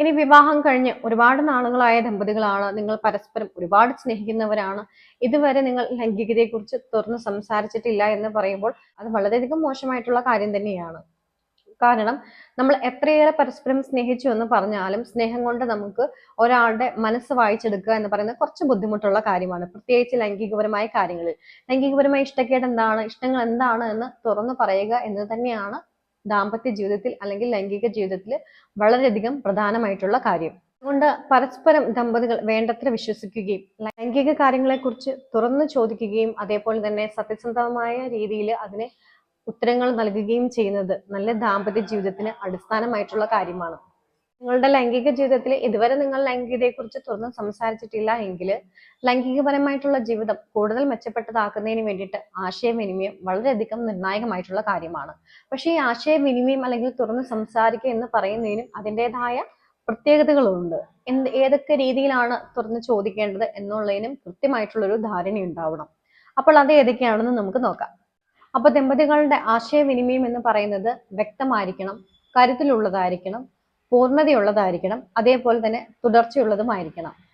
ഇനി വിവാഹം കഴിഞ്ഞ് ഒരുപാട് നാളുകളായ ദമ്പതികളാണ് നിങ്ങൾ പരസ്പരം ഒരുപാട് സ്നേഹിക്കുന്നവരാണ്. ഇതുവരെ നിങ്ങൾ ലൈംഗികതയെക്കുറിച്ച് തുറന്ന് സംസാരിച്ചിട്ടില്ല എന്ന് പറയുമ്പോൾ അത് വളരെയധികം മോശമായിട്ടുള്ള കാര്യം തന്നെയാണ്. കാരണം നമ്മൾ എത്രയേറെ പരസ്പരം സ്നേഹിച്ചു എന്ന് പറഞ്ഞാലും സ്നേഹം കൊണ്ട് നമുക്ക് ഒരാളുടെ മനസ്സ് വായിച്ചെടുക്കുക എന്ന് പറയുന്നത് കുറച്ച് ബുദ്ധിമുട്ടുള്ള കാര്യമാണ്. പ്രത്യേകിച്ച് ലൈംഗികപരമായ കാര്യങ്ങളിൽ. ലൈംഗികപരമായ ഇഷ്ടക്കേട് എന്താണ്? ഇഷ്ടങ്ങൾ എന്താണ്? എന്ന് തുറന്നു പറയുക എന്ന് തന്നെയാണ് ദാമ്പത്യ ജീവിതത്തിൽ അല്ലെങ്കിൽ ലൈംഗിക ജീവിതത്തിൽ വളരെയധികം പ്രധാനമായിട്ടുള്ള കാര്യം. അതുകൊണ്ട് പരസ്പരം ദമ്പതികൾ വേണ്ടത്ര വിശ്വസിക്കുകയും ലൈംഗിക കാര്യങ്ങളെക്കുറിച്ച് തുറന്നു ചോദിക്കുകയും അതേപോലെ തന്നെ സത്യസന്ധമായ രീതിയിൽ അതിന് ഉത്തരങ്ങൾ നൽകുകയും ചെയ്യുന്നത് നല്ല ദാമ്പത്യ ജീവിതത്തിന് അടിസ്ഥാനമായിട്ടുള്ള കാര്യമാണ്. നിങ്ങളുടെ ലൈംഗിക ജീവിതത്തിൽ ഇതുവരെ നിങ്ങൾ ലൈംഗികതയെക്കുറിച്ച് തുറന്ന് സംസാരിച്ചിട്ടില്ല എങ്കിൽ ലൈംഗികപരമായിട്ടുള്ള ജീവിതം കൂടുതൽ മെച്ചപ്പെട്ടതാക്കുന്നതിന് വേണ്ടിയിട്ട് ആശയവിനിമയം വളരെയധികം നിർണായകമായിട്ടുള്ള കാര്യമാണ്. പക്ഷേ ഈ ആശയവിനിമയം അല്ലെങ്കിൽ തുറന്ന് സംസാരിക്കുക എന്ന് പറയുന്നതിനും അതിന്റെതായ പ്രത്യേകതകളുണ്ട്. എന്ത് ഏതൊക്കെ രീതിയിലാണ് തുറന്ന് ചോദിക്കേണ്ടത് എന്നുള്ളതിനും കൃത്യമായിട്ടുള്ളൊരു ധാരണ ഉണ്ടാവണം അപ്പോൾ അത് ഏതൊക്കെയാണെന്ന് നമുക്ക് നോക്കാം. അപ്പൊ ദമ്പതികളുടെ ആശയവിനിമയം എന്ന് പറയുന്നത് വ്യക്തമായിരിക്കണം കരുത്തിലുള്ളതായിരിക്കണം പൂർണതയുള്ളതായിരിക്കണം. അതേപോലെ തന്നെ തുടർച്ചയുള്ളതുമായിരിക്കണം.